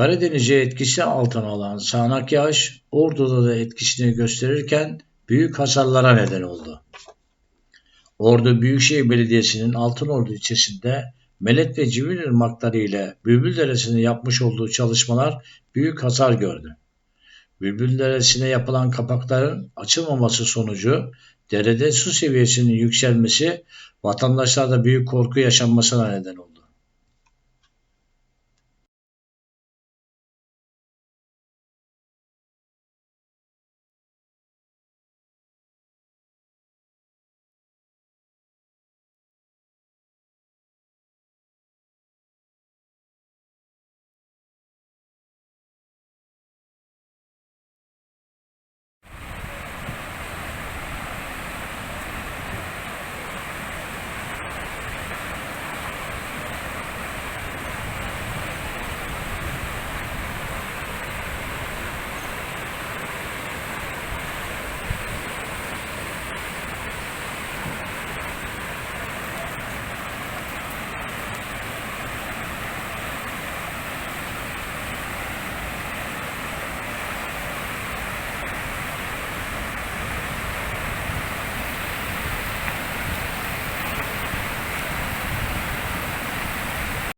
Karadeniz'e etkisi altına alan sağanak yağış Ordu'da da etkisini gösterirken büyük hasarlara neden oldu. Ordu Büyükşehir Belediyesi'nin Altınordu ilçesinde Melet ve Civil ırmakları ile Bülbül Deresi'ne yapmış olduğu çalışmalar büyük hasar gördü. Bülbül Deresi'ne yapılan kapakların açılmaması sonucu derede su seviyesinin yükselmesi vatandaşlarda büyük korku yaşanmasına neden oldu.